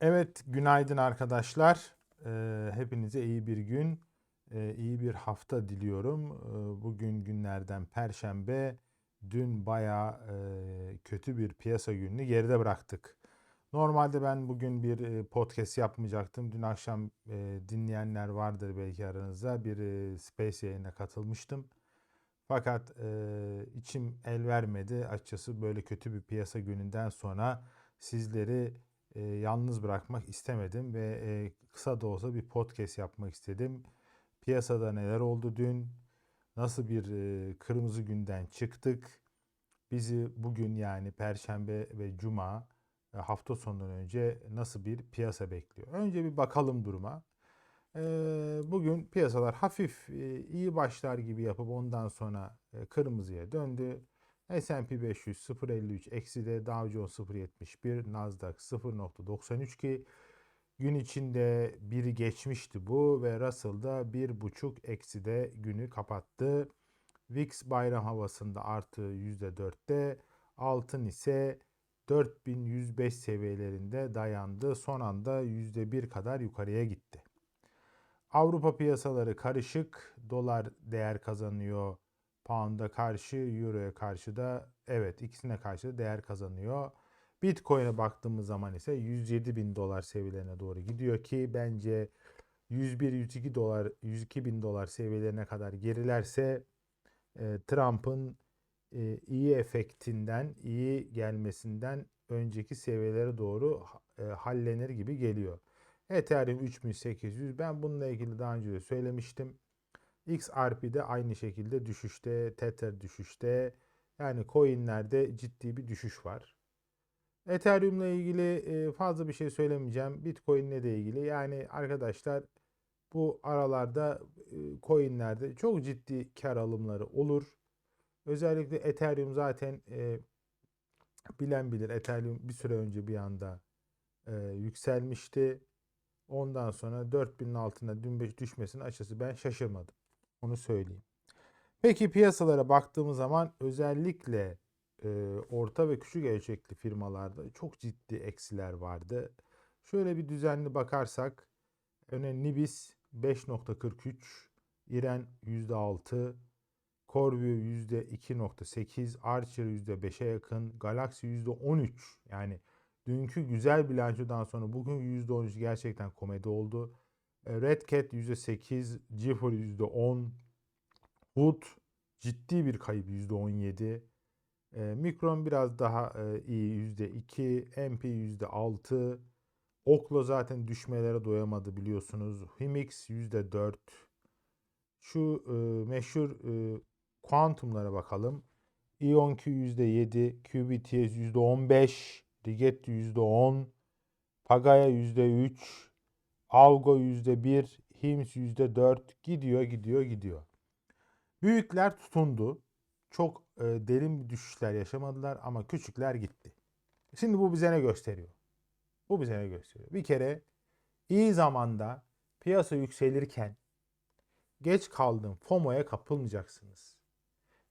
Evet, günaydın arkadaşlar. Ee, hepinize iyi bir gün, e, iyi bir hafta diliyorum. Ee, bugün günlerden Perşembe. Dün bayağı e, kötü bir piyasa gününü geride bıraktık. Normalde ben bugün bir e, podcast yapmayacaktım. Dün akşam dinleyenler vardır belki aranızda. Bir Space yayına katılmıştım. Fakat içim el vermedi. Açıkçası böyle kötü bir piyasa gününden sonra sizleri e, yalnız bırakmak istemedim ve e, kısa da olsa bir podcast yapmak istedim. Piyasada neler oldu dün? Nasıl bir e, kırmızı günden çıktık? Bizi bugün yani Perşembe ve Cuma e, hafta sonundan önce nasıl bir piyasa bekliyor? Önce bir bakalım duruma. E, bugün piyasalar hafif e, iyi başlar gibi yapıp ondan sonra e, kırmızıya döndü. S&P 500 0.53 eksi Dow Jones 0.71 Nasdaq 0.93 ki gün içinde biri geçmişti bu ve Russell'da 1.5 eksi de günü kapattı. VIX bayram havasında artı %4'te altın ise 4105 seviyelerinde dayandı. Son anda %1 kadar yukarıya gitti. Avrupa piyasaları karışık. Dolar değer kazanıyor. Pound'a karşı, Euro'ya karşı da evet ikisine karşı da değer kazanıyor. Bitcoin'e baktığımız zaman ise 107 bin dolar seviyelerine doğru gidiyor ki bence 101-102 dolar, 102 bin dolar seviyelerine kadar gerilerse e, Trump'ın e, iyi efektinden, iyi gelmesinden önceki seviyelere doğru e, hallenir gibi geliyor. Ethereum 3800 ben bununla ilgili daha önce de söylemiştim. XRP de aynı şekilde düşüşte, Tether düşüşte. Yani coinlerde ciddi bir düşüş var. Ethereum'la ilgili e, fazla bir şey söylemeyeceğim. Bitcoin'le de ilgili. Yani arkadaşlar bu aralarda e, coinlerde çok ciddi kar alımları olur. Özellikle Ethereum zaten e, bilen bilir Ethereum bir süre önce bir anda yükselmişti. Ondan sonra 4000'in altına dün düşmesinin açısı ben şaşırmadım. Onu söyleyeyim. Peki piyasalara baktığımız zaman özellikle e, orta ve küçük ölçekli firmalarda çok ciddi eksiler vardı. Şöyle bir düzenli bakarsak örneğin Nibis 5.43, İren %6, Corvio %2.8, Archer %5'e yakın, Galaxy %13 yani dünkü güzel bilançodan sonra bugün %13 gerçekten komedi oldu. E, Red Cat %8, Gipher %10, Hood ciddi bir kayıp %17. E, Mikron biraz daha e, iyi %2, MP %6. Oklo zaten düşmelere doyamadı biliyorsunuz. Himix %4. Şu e, meşhur e, kuantumlara bakalım. IonQ %7, QBTS %15, Rigetti %10, Pagaya %3, Algo %1, Hims %4 gidiyor gidiyor gidiyor. Büyükler tutundu. Çok e, derin düşüşler yaşamadılar ama küçükler gitti. Şimdi bu bize ne gösteriyor? Bu bize ne gösteriyor? Bir kere iyi zamanda piyasa yükselirken geç kaldığın FOMO'ya kapılmayacaksınız.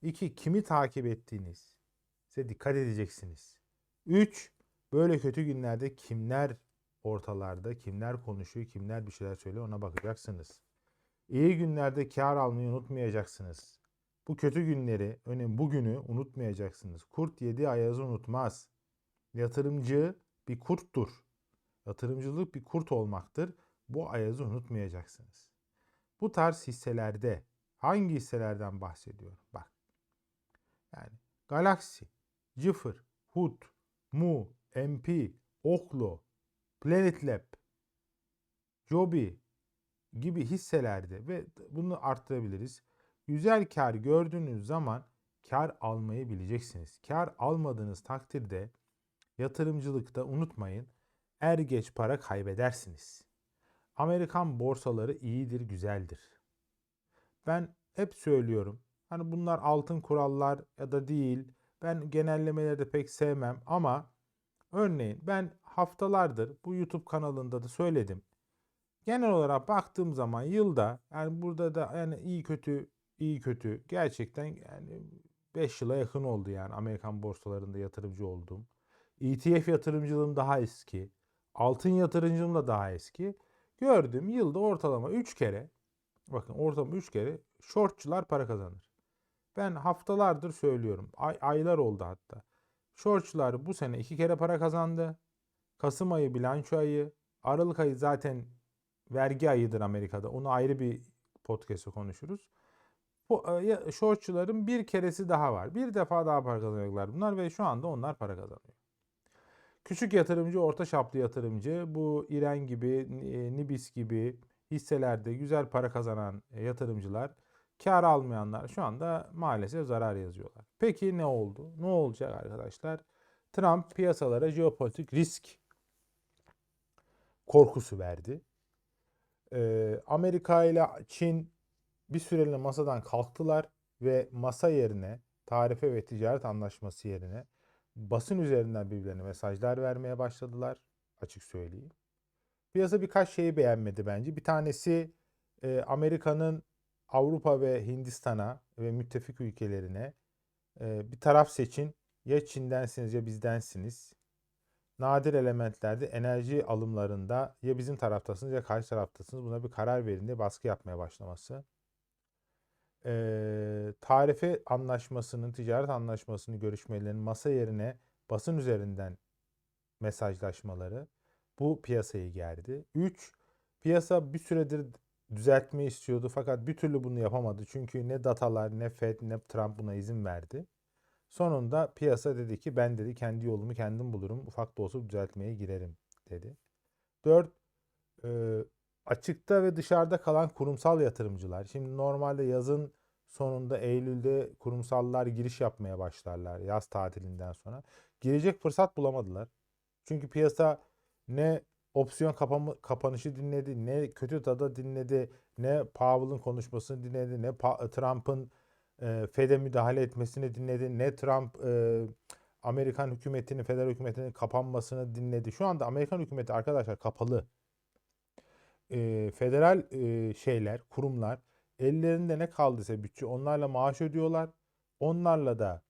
İki, kimi takip ettiğiniz size dikkat edeceksiniz. Üç, böyle kötü günlerde kimler ortalarda, kimler konuşuyor, kimler bir şeyler söylüyor ona bakacaksınız. İyi günlerde kar almayı unutmayacaksınız. Bu kötü günleri, önemli bugünü unutmayacaksınız. Kurt yedi ayazı unutmaz. Yatırımcı bir kurttur. Yatırımcılık bir kurt olmaktır. Bu ayazı unutmayacaksınız. Bu tarz hisselerde hangi hisselerden bahsediyorum? Bak. Yani Galaxy, Cifır, Hut, Mu, MP, Oklo, Planet Lab, Joby gibi hisselerde ve bunu arttırabiliriz. Güzel kar gördüğünüz zaman kar almayı bileceksiniz. Kar almadığınız takdirde yatırımcılıkta unutmayın er geç para kaybedersiniz. Amerikan borsaları iyidir, güzeldir. Ben hep söylüyorum. Hani bunlar altın kurallar ya da değil. Ben genellemeleri de pek sevmem ama örneğin ben haftalardır bu YouTube kanalında da söyledim. Genel olarak baktığım zaman yılda yani burada da yani iyi kötü iyi kötü gerçekten yani 5 yıla yakın oldu yani Amerikan borsalarında yatırımcı olduğum. ETF yatırımcılığım daha eski. Altın yatırımcım da daha eski. Gördüm yılda ortalama 3 kere bakın ortalama 3 kere shortçular para kazanır. Ben haftalardır söylüyorum. Ay, aylar oldu hatta. Shortçular bu sene 2 kere para kazandı. Kasım ayı bilanço ayı. Aralık ayı zaten vergi ayıdır Amerika'da. Onu ayrı bir podcast'te konuşuruz. Bu e, bir keresi daha var. Bir defa daha para kazanıyorlar bunlar ve şu anda onlar para kazanıyor. Küçük yatırımcı, orta çaplı yatırımcı bu İren gibi, e, Nibis gibi hisselerde güzel para kazanan e, yatırımcılar, kar almayanlar şu anda maalesef zarar yazıyorlar. Peki ne oldu? Ne olacak arkadaşlar? Trump piyasalara jeopolitik risk korkusu verdi. Ee, Amerika ile Çin bir süreliğine masadan kalktılar ve masa yerine tarife ve ticaret anlaşması yerine basın üzerinden birbirlerine mesajlar vermeye başladılar. Açık söyleyeyim. Piyasa birkaç şeyi beğenmedi bence. Bir tanesi e, Amerika'nın Avrupa ve Hindistan'a ve müttefik ülkelerine e, bir taraf seçin. Ya Çin'densiniz ya bizdensiniz. Nadir elementlerde enerji alımlarında ya bizim taraftasınız ya karşı taraftasınız. Buna bir karar verin diye baskı yapmaya başlaması e, tarife anlaşmasının, ticaret anlaşmasının görüşmelerinin masa yerine basın üzerinden mesajlaşmaları bu piyasayı gerdi. 3. Piyasa bir süredir düzeltme istiyordu fakat bir türlü bunu yapamadı. Çünkü ne datalar ne Fed ne Trump buna izin verdi. Sonunda piyasa dedi ki ben dedi kendi yolumu kendim bulurum. Ufak da olsa düzeltmeye girerim dedi. 4 açıkta ve dışarıda kalan kurumsal yatırımcılar. Şimdi normalde yazın sonunda Eylül'de kurumsallar giriş yapmaya başlarlar yaz tatilinden sonra. Girecek fırsat bulamadılar. Çünkü piyasa ne opsiyon kapama, kapanışı dinledi, ne kötü tada dinledi, ne Powell'ın konuşmasını dinledi, ne Trump'ın e, Fed'e müdahale etmesini dinledi, ne Trump e, Amerikan hükümetinin, federal hükümetinin kapanmasını dinledi. Şu anda Amerikan hükümeti arkadaşlar kapalı e, federal e, şeyler, kurumlar ellerinde ne kaldıysa bütçe onlarla maaş ödüyorlar. Onlarla da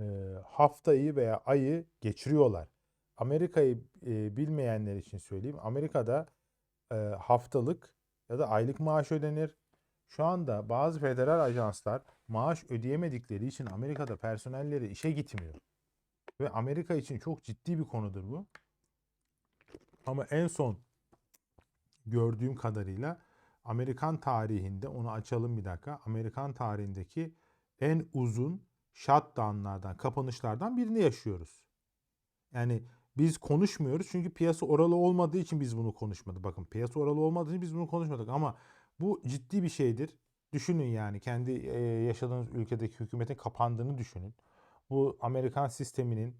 e, haftayı veya ayı geçiriyorlar. Amerika'yı e, bilmeyenler için söyleyeyim. Amerika'da e, haftalık ya da aylık maaş ödenir. Şu anda bazı federal ajanslar maaş ödeyemedikleri için Amerika'da personelleri işe gitmiyor. Ve Amerika için çok ciddi bir konudur bu. Ama en son gördüğüm kadarıyla Amerikan tarihinde onu açalım bir dakika. Amerikan tarihindeki en uzun shutdownlardan, kapanışlardan birini yaşıyoruz. Yani biz konuşmuyoruz çünkü piyasa oralı olmadığı için biz bunu konuşmadık. Bakın piyasa oralı olmadığı için biz bunu konuşmadık ama bu ciddi bir şeydir. Düşünün yani kendi yaşadığınız ülkedeki hükümetin kapandığını düşünün. Bu Amerikan sisteminin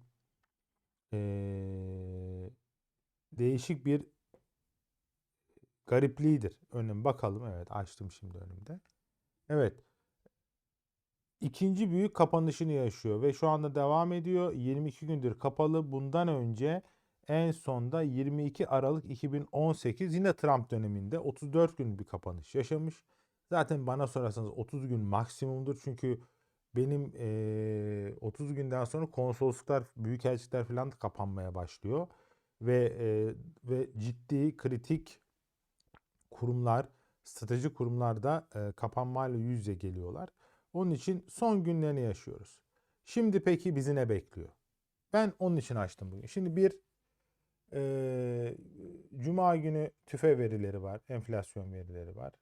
değişik bir garipliğidir. Önüm bakalım. Evet açtım şimdi önümde. Evet. İkinci büyük kapanışını yaşıyor ve şu anda devam ediyor. 22 gündür kapalı. Bundan önce en sonda 22 Aralık 2018 yine Trump döneminde 34 gün bir kapanış yaşamış. Zaten bana sorarsanız 30 gün maksimumdur. Çünkü benim e, 30 günden sonra konsolosluklar, büyükelçilikler falan kapanmaya başlıyor. Ve e, ve ciddi kritik kurumlar, strateji kurumlarda e, kapanmayla yüz yüze geliyorlar. Onun için son günlerini yaşıyoruz. Şimdi peki bizi ne bekliyor? Ben onun için açtım bugün. Şimdi bir e, Cuma günü tüfe verileri var, enflasyon verileri var.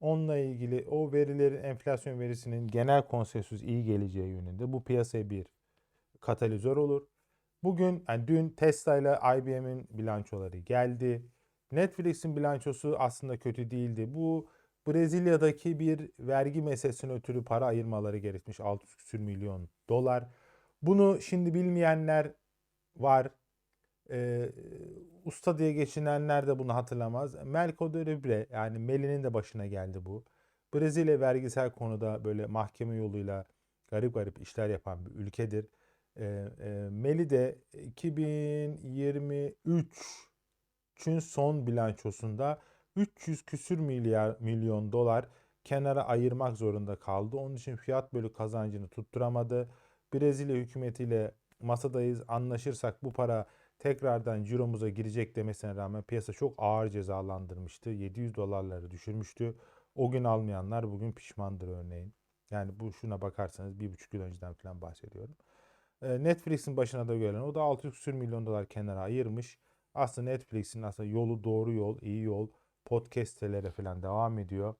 Onunla ilgili o verilerin enflasyon verisinin genel konsensüs iyi geleceği yönünde bu piyasaya bir katalizör olur. Bugün yani dün Tesla ile IBM'in bilançoları geldi. Netflix'in bilançosu aslında kötü değildi. Bu Brezilya'daki bir vergi meselesine ötürü para ayırmaları gerekmiş 600 milyon dolar. Bunu şimdi bilmeyenler var. Ee, usta diye geçinenler de bunu hatırlamaz. Mercado Libre yani Meli'nin de başına geldi bu. Brezilya vergisel konuda böyle mahkeme yoluyla garip garip işler yapan bir ülkedir. Ee, e, Meli de 2023 Çin son bilançosunda 300 küsür milyar milyon dolar kenara ayırmak zorunda kaldı. Onun için fiyat bölü kazancını tutturamadı. Brezilya hükümetiyle masadayız anlaşırsak bu para tekrardan ciromuza girecek demesine rağmen piyasa çok ağır cezalandırmıştı. 700 dolarları düşürmüştü. O gün almayanlar bugün pişmandır örneğin. Yani bu şuna bakarsanız bir buçuk yıl önceden falan bahsediyorum. Ee, Netflix'in başına da gelen o da 600 milyon dolar kenara ayırmış. Aslında Netflix'in aslında yolu doğru yol, iyi yol. Podcast sitelere falan devam ediyor.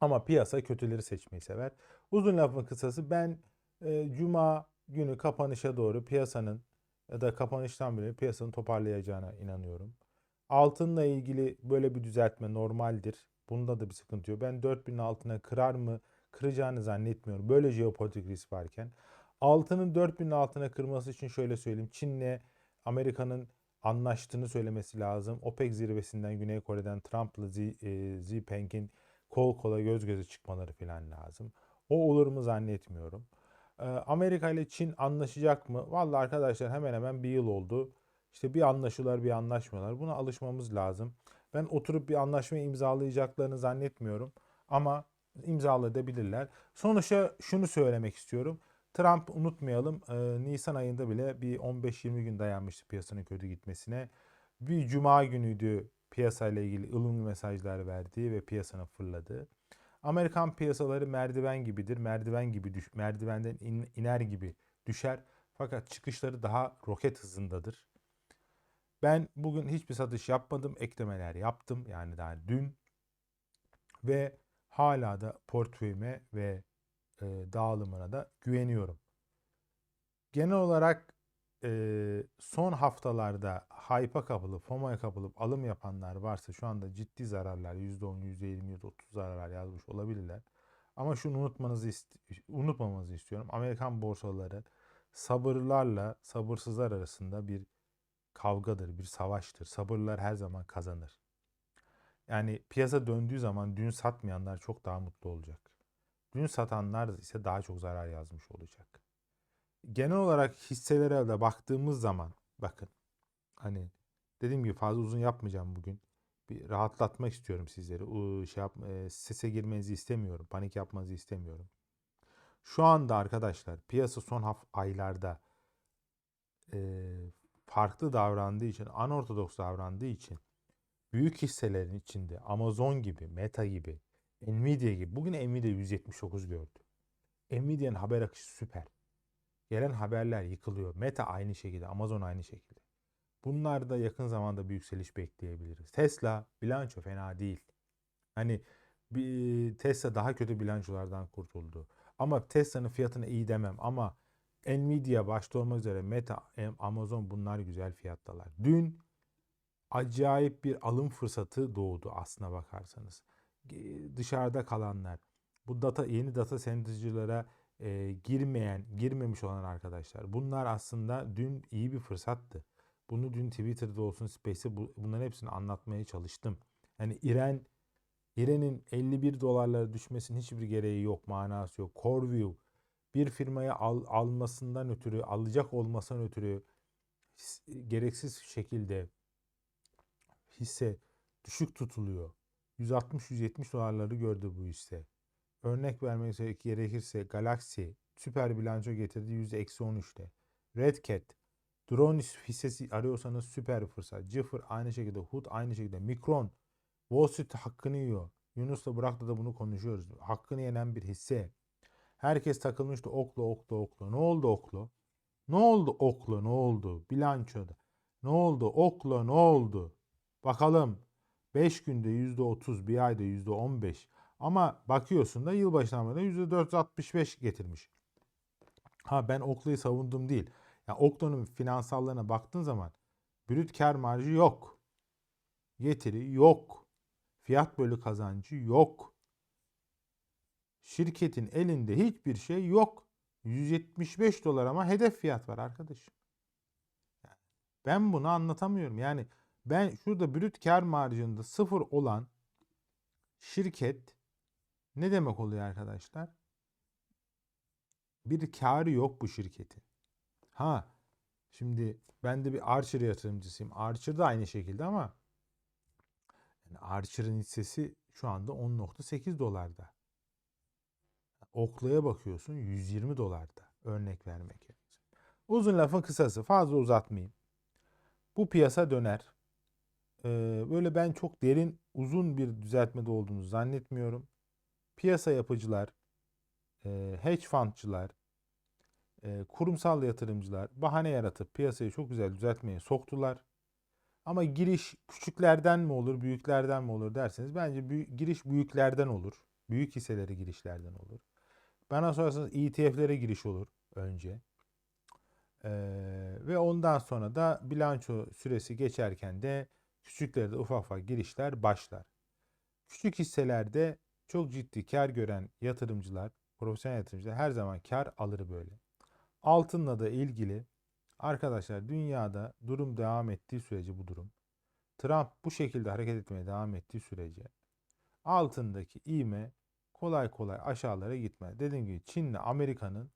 Ama piyasa kötüleri seçmeyi sever. Uzun lafın kısası ben e, cuma günü kapanışa doğru piyasanın ya da kapanıştan bile piyasanın toparlayacağına inanıyorum. Altınla ilgili böyle bir düzeltme normaldir. Bunda da bir sıkıntı yok. Ben 4000'in altına kırar mı kıracağını zannetmiyorum. Böyle jeopolitik risk varken. Altının 4000'in altına kırması için şöyle söyleyeyim. Çin'le Amerika'nın anlaştığını söylemesi lazım. OPEC zirvesinden Güney Kore'den Trump'la Xi, e, Jinping'in kol kola göz göze çıkmaları falan lazım. O olur mu zannetmiyorum. Ee, Amerika ile Çin anlaşacak mı? Vallahi arkadaşlar hemen hemen bir yıl oldu. İşte bir anlaşıyorlar bir anlaşmıyorlar. Buna alışmamız lazım. Ben oturup bir anlaşma imzalayacaklarını zannetmiyorum. Ama imzalayabilirler. Sonuçta şunu söylemek istiyorum. Trump unutmayalım e, Nisan ayında bile bir 15-20 gün dayanmıştı piyasanın kötü gitmesine. Bir cuma günüydü piyasayla ilgili ılımlı mesajlar verdiği ve piyasanın fırladığı. Amerikan piyasaları merdiven gibidir. Merdiven gibi düş, merdivenden in, iner gibi düşer. Fakat çıkışları daha roket hızındadır. Ben bugün hiçbir satış yapmadım. Eklemeler yaptım. Yani daha dün. Ve hala da portföyüme ve e, dağılımına da güveniyorum. Genel olarak e, son haftalarda hype'a kapılıp, FOMO'ya kapılıp alım yapanlar varsa şu anda ciddi zararlar %10, %20, %30 zararlar yazmış olabilirler. Ama şunu unutmanızı unutmamanızı istiyorum. Amerikan borsaları sabırlarla sabırsızlar arasında bir kavgadır, bir savaştır. Sabırlar her zaman kazanır. Yani piyasa döndüğü zaman dün satmayanlar çok daha mutlu olacak. Dün satanlar ise daha çok zarar yazmış olacak genel olarak hisselere de baktığımız zaman bakın hani dediğim gibi fazla uzun yapmayacağım bugün. Bir rahatlatmak istiyorum sizleri. O şey yap, e, sese girmenizi istemiyorum. Panik yapmanızı istemiyorum. Şu anda arkadaşlar piyasa son haf aylarda e, farklı davrandığı için, anortodoks davrandığı için büyük hisselerin içinde Amazon gibi, Meta gibi, Nvidia gibi. Bugün Nvidia 179 gördü. Nvidia'nın haber akışı süper. Gelen haberler yıkılıyor. Meta aynı şekilde, Amazon aynı şekilde. Bunlar da yakın zamanda bir yükseliş bekleyebiliriz. Tesla bilanço fena değil. Hani Tesla daha kötü bilançolardan kurtuldu. Ama Tesla'nın fiyatını iyi demem ama Nvidia başta olmak üzere Meta, Amazon bunlar güzel fiyattalar. Dün acayip bir alım fırsatı doğdu aslına bakarsanız. Dışarıda kalanlar, bu data yeni data center'cılara e, girmeyen, girmemiş olan arkadaşlar. Bunlar aslında dün iyi bir fırsattı. Bunu dün Twitter'da olsun, Space'te bu, bunların hepsini anlatmaya çalıştım. Yani İren, İren'in 51 dolarlara düşmesinin hiçbir gereği yok, manası yok. CoreView bir firmaya al, almasından ötürü, alacak olmasından ötürü gereksiz şekilde hisse düşük tutuluyor. 160-170 dolarları gördü bu hisse. Örnek vermek gerekirse Galaxy süper bilanço getirdi %-13'te. Red Cat drone hissesi arıyorsanız süper fırsat. Cipher aynı şekilde. Hood aynı şekilde. Mikron Wall Street hakkını yiyor. Yunus'la Burak'la da bunu konuşuyoruz. Hakkını yenen bir hisse. Herkes takılmıştı oklu oklu oklu. Ne oldu oklu? Ne oldu oklu ne oldu? Bilançoda. Ne oldu oklu ne oldu? Bakalım 5 günde %30 bir ayda %15 ama bakıyorsun da yılbaşından beri %465 getirmiş. Ha ben Oakley'i savundum değil. Yani Oakley'nin finansallarına baktığın zaman brüt kar marjı yok. Getiri yok. Fiyat bölü kazancı yok. Şirketin elinde hiçbir şey yok. 175 dolar ama hedef fiyat var arkadaşım. ben bunu anlatamıyorum. Yani ben şurada brüt kar marjında sıfır olan şirket ne demek oluyor arkadaşlar? Bir karı yok bu şirketin. Ha şimdi ben de bir Archer yatırımcısıyım. Archer da aynı şekilde ama yani Archer'ın hissesi şu anda 10.8 dolarda. Okla'ya bakıyorsun 120 dolarda örnek vermek gerekirse. Uzun lafın kısası fazla uzatmayayım. Bu piyasa döner. Ee, böyle ben çok derin uzun bir düzeltmede olduğunu zannetmiyorum. Piyasa yapıcılar, e, hedge fundçılar, e, kurumsal yatırımcılar bahane yaratıp piyasayı çok güzel düzeltmeye soktular. Ama giriş küçüklerden mi olur, büyüklerden mi olur derseniz bence büyük, giriş büyüklerden olur. Büyük hisseleri girişlerden olur. Bana sorarsanız ETF'lere giriş olur önce. Ee, ve ondan sonra da bilanço süresi geçerken de küçüklerde ufak ufak girişler başlar. Küçük hisselerde çok ciddi kar gören yatırımcılar, profesyonel yatırımcılar her zaman kar alır böyle. Altınla da ilgili arkadaşlar dünyada durum devam ettiği sürece bu durum Trump bu şekilde hareket etmeye devam ettiği sürece altındaki iğme kolay kolay aşağılara gitmez. Dediğim gibi Çin'le Amerika'nın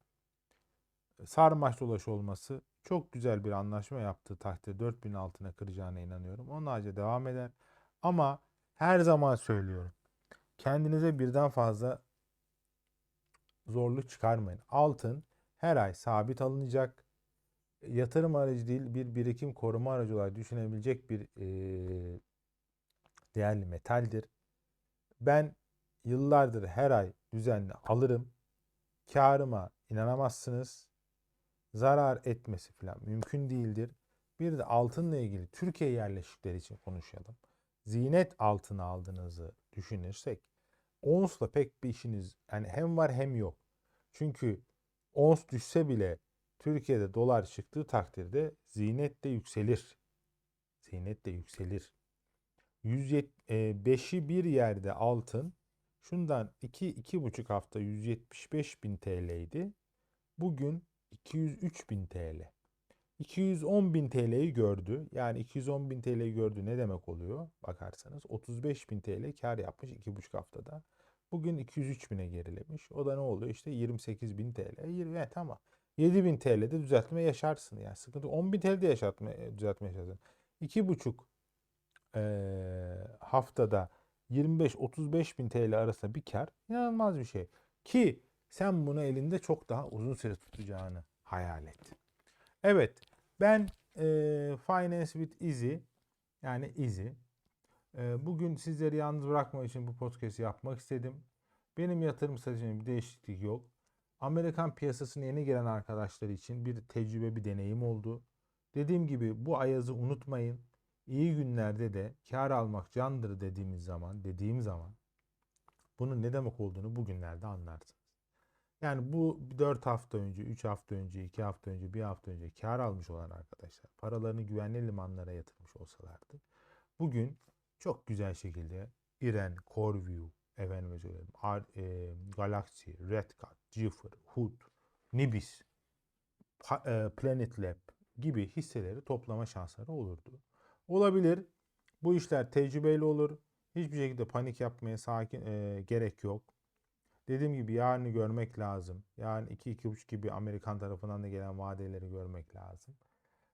sarmaş dolaş olması çok güzel bir anlaşma yaptığı takdirde 4000 altına kıracağına inanıyorum. Onun harici devam eder. Ama her zaman söylüyorum. Kendinize birden fazla zorluk çıkarmayın. Altın her ay sabit alınacak. Yatırım aracı değil bir birikim koruma aracı olarak düşünebilecek bir e, değerli metaldir. Ben yıllardır her ay düzenli alırım. Karıma inanamazsınız. Zarar etmesi falan mümkün değildir. Bir de altınla ilgili Türkiye yerleşikleri için konuşalım. Zinet altını aldığınızı düşünürsek onsla pek bir işiniz yani hem var hem yok. Çünkü ons düşse bile Türkiye'de dolar çıktığı takdirde zinet de yükselir. Zinet de yükselir. 105'i bir yerde altın şundan 2-2,5 hafta 175 bin TL'ydi. Bugün 203 bin TL. 210 bin TL'yi gördü. Yani 210 bin TL'yi gördü ne demek oluyor? Bakarsanız 35 bin TL kar yapmış 2,5 haftada. Bugün 203 bine gerilemiş. O da ne oluyor? İşte 28 bin TL. 20, evet, tamam. 7 bin TL'de düzeltme yaşarsın. Yani sıkıntı 10 bin TL'de yaşatma, düzeltme yaşarsın. 2,5 e, haftada 25-35 bin TL arasında bir kar inanılmaz bir şey. Ki sen bunu elinde çok daha uzun süre tutacağını hayal et. Evet ben e, Finance with Easy yani Easy e, bugün sizleri yalnız bırakmak için bu podcast'i yapmak istedim. Benim yatırım stratejimde bir değişiklik yok. Amerikan piyasasına yeni gelen arkadaşlar için bir tecrübe, bir deneyim oldu. Dediğim gibi bu ayazı unutmayın. İyi günlerde de kar almak candır dediğimiz zaman, dediğim zaman bunun ne demek olduğunu bugünlerde anlarsınız. Yani bu 4 hafta önce, 3 hafta önce, 2 hafta önce, 1 hafta önce kar almış olan arkadaşlar paralarını güvenli limanlara yatırmış olsalardı bugün çok güzel şekilde İren, Corview, efendime söyleyeyim, e, Galaxy, Redcard, Jiffer, Hood, Nibis, e, Planet Lab gibi hisseleri toplama şansları olurdu. Olabilir. Bu işler tecrübeyle olur. Hiçbir şekilde panik yapmaya sakin e, gerek yok. Dediğim gibi yarını görmek lazım. Yarın 2-2,5 gibi Amerikan tarafından da gelen vadeleri görmek lazım.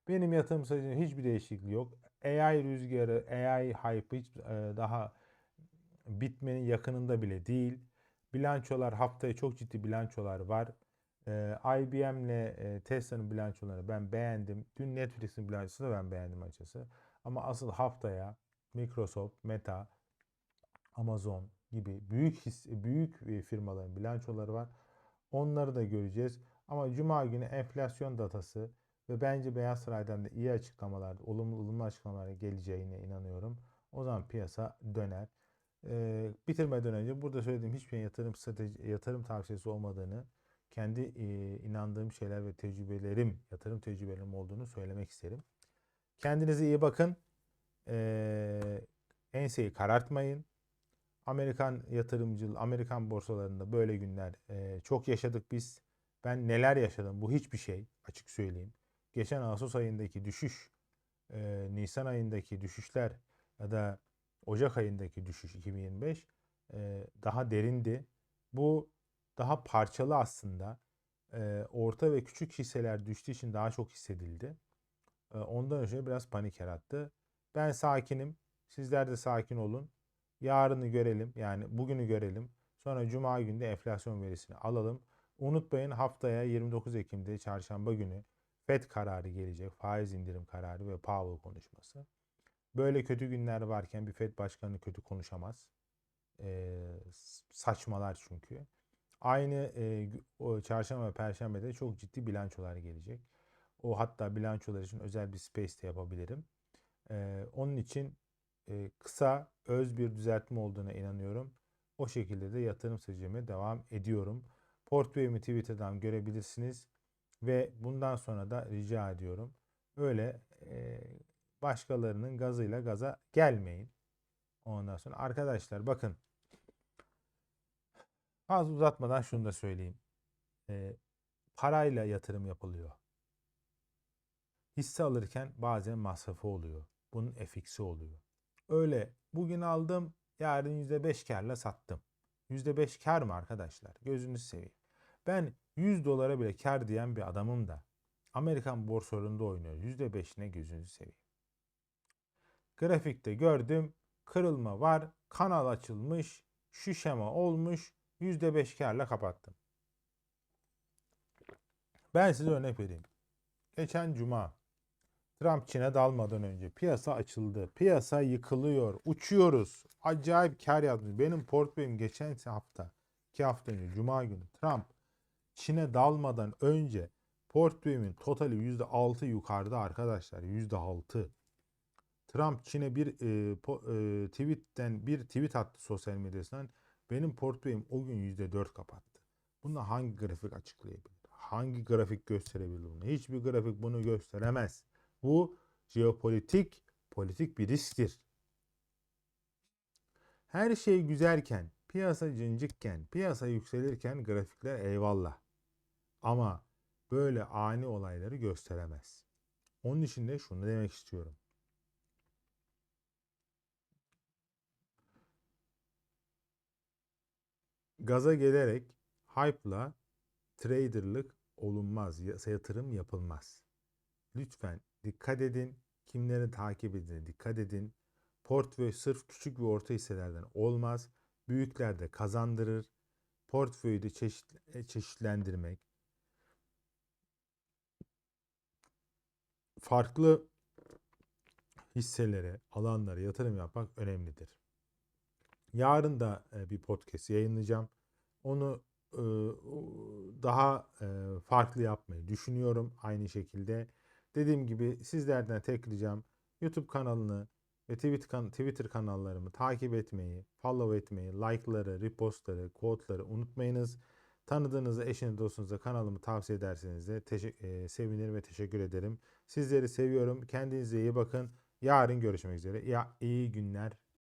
Benim yatırım stratejimde hiçbir değişiklik yok. AI rüzgarı, AI hype hiç e, daha bitmenin yakınında bile değil. Bilançolar haftaya çok ciddi bilançolar var. Ee, IBM ile e, Tesla'nın bilançolarını ben beğendim. Dün Netflix'in bilançosunu ben beğendim açıkçası. Ama asıl haftaya Microsoft, Meta, Amazon gibi büyük his, büyük e, firmaların bilançoları var. Onları da göreceğiz. Ama cuma günü enflasyon datası ve bence Beyaz Saray'dan da iyi açıklamalar, olumlu olumlu açıklamalar geleceğine inanıyorum. O zaman piyasa döner. Ee, bitirmeden önce burada söylediğim hiçbir yatırım strateji, yatırım tavsiyesi olmadığını, kendi e, inandığım şeyler ve tecrübelerim, yatırım tecrübelerim olduğunu söylemek isterim. Kendinize iyi bakın. Ee, enseyi karartmayın. Amerikan yatırımcı, Amerikan borsalarında böyle günler e, çok yaşadık biz. Ben neler yaşadım bu hiçbir şey açık söyleyeyim. Geçen Ağustos ayındaki düşüş, e, Nisan ayındaki düşüşler ya da Ocak ayındaki düşüş 2025 e, daha derindi. Bu daha parçalı aslında. E, orta ve küçük hisseler düştüğü için daha çok hissedildi. E, ondan önce biraz panik yarattı. Ben sakinim. Sizler de sakin olun. Yarını görelim. Yani bugünü görelim. Sonra cuma günde enflasyon verisini alalım. Unutmayın haftaya 29 Ekim'de çarşamba günü FED kararı gelecek. Faiz indirim kararı ve Powell konuşması. Böyle kötü günler varken bir FED başkanı kötü konuşamaz. Ee, saçmalar çünkü. Aynı e, çarşamba ve perşembede çok ciddi bilançolar gelecek. O hatta bilançolar için özel bir space de yapabilirim. Ee, onun için e, kısa, öz bir düzeltme olduğuna inanıyorum. O şekilde de yatırım seçimime devam ediyorum. Portföyümü Twitter'dan görebilirsiniz. Ve bundan sonra da rica ediyorum. Öyle e, başkalarının gazıyla gaza gelmeyin. Ondan sonra arkadaşlar bakın fazla uzatmadan şunu da söyleyeyim. E, parayla yatırım yapılıyor. Hisse alırken bazen masrafı oluyor. Bunun FX'i oluyor. Öyle bugün aldım yarın %5 karla sattım. %5 kar mı arkadaşlar? Gözünüzü seveyim. Ben 100 dolara bile kar diyen bir adamım da Amerikan borsalarında oynuyor. %5'ine gözünüzü seveyim. Grafikte gördüm. Kırılma var. Kanal açılmış. Şu şema olmuş. %5 karla kapattım. Ben size örnek vereyim. Geçen cuma Trump Çin'e dalmadan önce piyasa açıldı. Piyasa yıkılıyor. Uçuyoruz. Acayip kar yaptım. Benim portföyüm geçen hafta, iki hafta önce Cuma günü Trump Çin'e dalmadan önce portföyümün totali %6 yukarıda arkadaşlar. %6. Trump Çin'e bir e, po, e, tweetten bir tweet attı sosyal medyasından. Benim portföyüm o gün %4 kapattı. Bunu hangi grafik açıklayabilir? Hangi grafik gösterebilir bunu? Hiçbir grafik bunu gösteremez. Bu jeopolitik, politik bir risktir. Her şey güzelken, piyasa cincikken, piyasa yükselirken grafikler eyvallah. Ama böyle ani olayları gösteremez. Onun için de şunu demek istiyorum. Gaza gelerek hype'la traderlık olunmaz, yatırım yapılmaz. Lütfen dikkat edin, kimleri takip edin, dikkat edin. Portföy sırf küçük ve orta hisselerden olmaz. Büyükler de kazandırır. Portföyü de çeşit, çeşitlendirmek, farklı hisselere, alanlara yatırım yapmak önemlidir. Yarın da e, bir podcast yayınlayacağım. Onu e, daha e, farklı yapmayı düşünüyorum aynı şekilde. Dediğim gibi sizlerden tek ricam YouTube kanalını ve Twitter kanallarımı takip etmeyi, follow etmeyi, like'ları, repostları, quote'ları unutmayınız. Tanıdığınızda eşiniz dostunuza kanalımı tavsiye ederseniz de e, sevinirim ve teşekkür ederim. Sizleri seviyorum. Kendinize iyi bakın. Yarın görüşmek üzere. Ya iyi günler